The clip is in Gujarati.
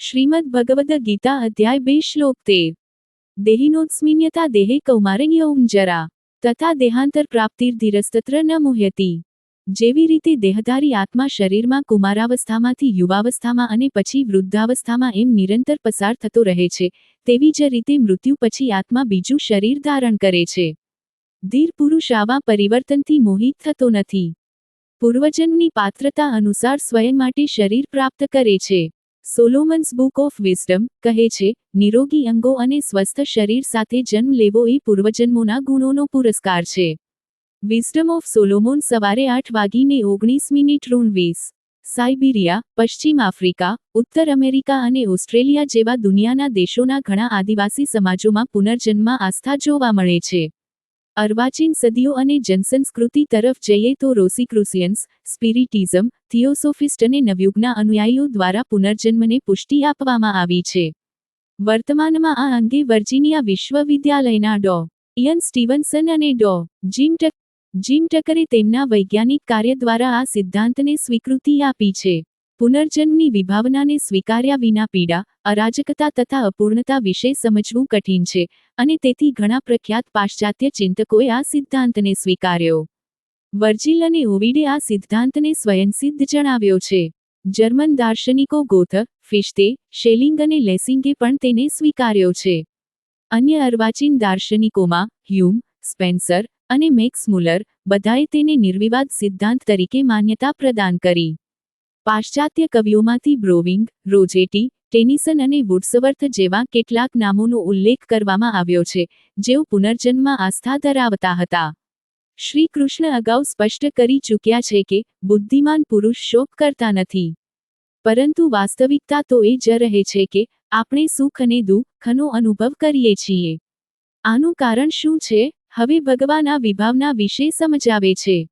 શ્રીમદ ભગવદ ગીતા અધ્યાય બે શ્લોક તેર. દેહિનોત્સ્મિન્યતા દેહે કૌમારણ્ય જરા, તથા દેહાંતર પ્રાપ્તિર્ધીરસ્તત્ર ન મુહ્યતી. જેવી રીતે દેહધારી આત્મા શરીરમાં કુમારાવસ્થામાંથી યુવાવસ્થામાં અને પછી વૃદ્ધાવસ્થામાં એમ નિરંતર પસાર થતો રહે છે, તેવી જ રીતે મૃત્યુ પછી આત્મા બીજું શરીર ધારણ કરે છે. ધીર પુરુષ આવા પરિવર્તનથી મોહિત થતો નથી. પૂર્વજન્મની પાત્રતા અનુસાર સ્વયં માટે શરીર પ્રાપ્ત કરે છે. સોલોમન્સ બુક ઓફ વિઝડમ કહે છે, નિરોગી અંગો અને સ્વસ્થ શરીર સાથે જન્મ લેવો એ પૂર્વજન્મોના ગુણોનો પુરસ્કાર છે. વિઝડમ ઓફ સોલોમોન સવારે આઠ વાગીને ઓગણીસ મિનિટ વીસ સાઇબિરિયા, પશ્ચિમ આફ્રિકા, ઉત્તર અમેરિકા અને ઓસ્ટ્રેલિયા જેવા દુનિયાના દેશોના ઘણા આદિવાસી સમાજોમાં પુનર્જન્મ આસ્થા જોવા મળે છે. અર્વાચીન સદીઓ અને જનસંસ્કૃતિ તરફ જઈએ તો રોસિક્રુસિયન્સ, સ્પિરિટિઝમ, થિયોસોફિસ્ટ અને નવયુગના અનુયાયીઓ દ્વારા પુનર્જન્મને પુષ્ટિ આપવામાં આવી છે. વર્તમાનમાં આ અંગે વર્જિનિયા વિશ્વવિદ્યાલયના ડો. ઇયન સ્ટીવન્સન અને ડો. જીમ ટક, જીમ ટકરે તેમના વૈજ્ઞાનિક કાર્ય દ્વારા આ સિદ્ધાંતને સ્વીકૃતિ આપી છે. પુનર્જન્મની વિભાવનાને સ્વીકાર્યા વિના પીડા, અરાજકતા તથા અપૂર્ણતા વિશે સમજવું કઠિન છે અને તેથી ઘણા પ્રખ્યાત પાશ્ચાત્ય ચિંતકોએ આ સિદ્ધાંતને સ્વીકાર્યો. વર્જિલ અને ઓવિડે આ સિદ્ધાંતને સ્વયંસિદ્ધ જણાવ્યો છે. જર્મન દાર્શનિકો ગોથ, ફિશ્તે, શેલિંગ અને લેસિંગે પણ તેને સ્વીકાર્યો છે. અન્ય અર્વાચીન દાર્શનિકોમાં, હ્યુમ, સ્પેન્સર અને મેક્સ મુલર, બધાએ તેને નિર્વિવાદ સિદ્ધાંત તરીકે માન્યતા પ્રદાન કરી. પાશ્ચાત્ય કવિઓમાંથી બ્રોવિંગ, રોજેટી, ટેનિસન અને વુડ્સવર્થ જેવા કેટલાક નામોનો ઉલ્લેખ કરવામાં આવ્યો છે, જેઓ પુનર્જન્મમાં આસ્થા ધરાવતા હતા. શ્રી કૃષ્ણ અગાઉ સ્પષ્ટ કરી ચૂક્યા છે કે, બુદ્ધિમાન પુરુષ શોક કરતા નથી. પરંતુ વાસ્તવિકતા તો એ જ રહે છે કે, આપણે સુખ અને દુઃખનો અનુભવ કરીએ છીએ. આનું કારણ શું છે? હવે ભગવાન આ વિભાવના વિશે સમજાવે છે.